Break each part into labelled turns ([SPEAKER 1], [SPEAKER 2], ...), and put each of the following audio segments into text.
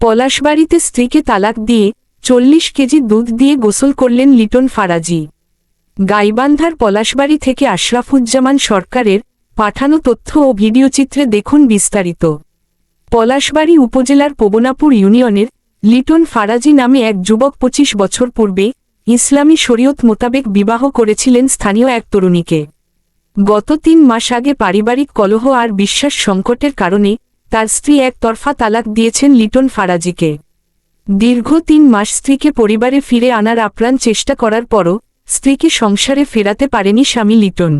[SPEAKER 1] পলাশবাড়িতে স্ত্রীকে তালাক দিয়ে চল্লিশ কেজি দুধ দিয়ে গোসল করলেন লিটন ফারাজি। গাইবান্ধার পলাশবাড়ি থেকে আশরাফুজ্জামান সরকারের পাঠানো তথ্য ও ভিডিওচিত্রে দেখুন বিস্তারিত। পলাশবাড়ি উপজেলার পবনাপুর ইউনিয়নের লিটন ফারাজি নামে এক যুবক পঁচিশ বছর পূর্বে ইসলামী শরীয়ত মোতাবেক বিবাহ করেছিলেন স্থানীয় এক তরুণীকে। গত তিন মাস আগে পারিবারিক কলহ আর বিশ্বাস সংকটের কারণে তার স্ত্রী একতরফা তালাক দিয়েছেন লিটন ফারাজিকে। দীর্ঘ তিন মাস স্ত্রীকে পরিবারে ফিরে আনার আপ্রাণ চেষ্টা করার পরও স্ত্রীকে সংসারে ফেরাতে পারেনি স্বামী লিটন।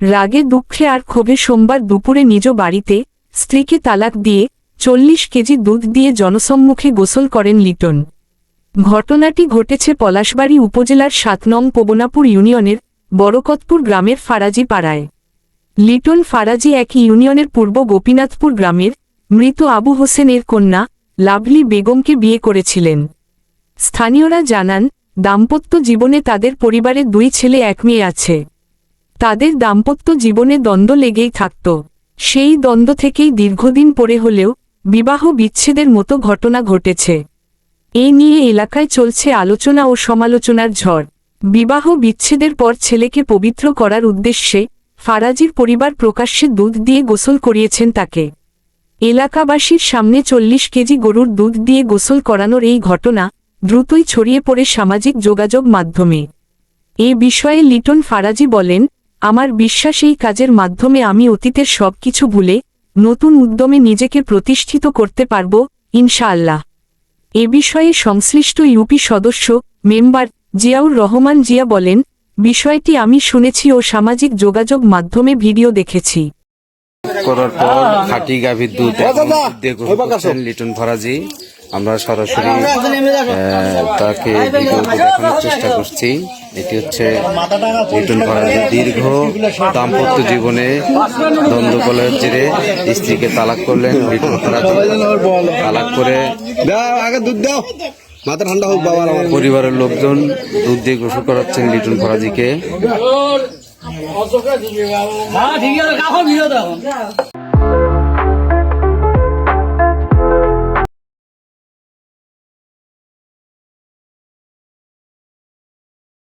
[SPEAKER 1] রাগে দুঃখে আর ক্ষোভে সোমবার দুপুরে নিজ বাড়িতে স্ত্রীকে তালাক দিয়ে চল্লিশ কেজি দুধ দিয়ে জনসম্মুখে গোসল করেন লিটন। ঘটনাটি ঘটেছে পলাশবাড়ি উপজেলার সাত নং পবনাপুর ইউনিয়নের বড়কতপুর গ্রামের ফারাজি পাড়ায় লিটন ফারাজি এক ইউনিয়নের পূর্ব গোপীনাথপুর গ্রামের মৃত আবু হোসেনের কন্যা লাভলি বেগমকে বিয়ে করেছিলেন। স্থানীয়রা জানান, দাম্পত্য জীবনে তাদের পরিবারে দুই ছেলে, এক মেয়ে আছে। তাদের দাম্পত্য জীবনে দ্বন্দ্ব লেগেই থাকত। সেই দ্বন্দ্ব থেকেই দীর্ঘদিন পরে হলেও বিবাহ বিচ্ছেদের মতো ঘটনা ঘটেছে। এ নিয়ে এলাকায় চলছে আলোচনা ও সমালোচনার ঝড়। বিবাহ বিচ্ছেদের পর ছেলেকে পবিত্র করার উদ্দেশ্যে ফারাজির পরিবার প্রকাশ্যে দুধ দিয়ে গোসল করিয়েছেন তাকে। এলাকাবাসীর সামনে চল্লিশ কেজি গরুর দুধ দিয়ে গোসল করানোর এই ঘটনা দ্রুতই ছড়িয়ে পড়ে সামাজিক যোগাযোগ মাধ্যমে। এ বিষয়ে লিটন ফারাজি বলেন, আমার বিশ্বাস এই কাজের মাধ্যমে আমি অতীতের সব কিছু ভুলে নতুন উদ্যমে নিজেকে প্রতিষ্ঠিত করতে পারব, ইনশাআল্লাহ। এ বিষয়ে সংশ্লিষ্ট ইউপি সদস্য মেম্বার জিয়াউর রহমান জিয়া বলেন বিষয়টি আমি শুনেছি ও সামাজিক যোগাযোগ মাধ্যমে ভিডিও দেখেছি।
[SPEAKER 2] করার পর খাঁটি গাভীর দুধ লিটন ফরাজি। আমরা সরাসরি তাকে ভিডিওতে দেখানোর চেষ্টা করছি। এটি হচ্ছে লিটন ফরাজি দীর্ঘ দাম্পত্য জীবনে দ্বন্দ্বকলের জেরে স্ত্রীকে তালাক করলেন লিটন ফরাজি। তালাক করে
[SPEAKER 3] আগে দুধ দাও। মাথা ঠান্ডা হোক বাবা আমার।
[SPEAKER 2] পরিবারের লোকজন দুধ দিয়ে গোসল করাচ্ছেন লিটন ফরাজিকে।
[SPEAKER 4] হ্যাঁ ঠিক আছে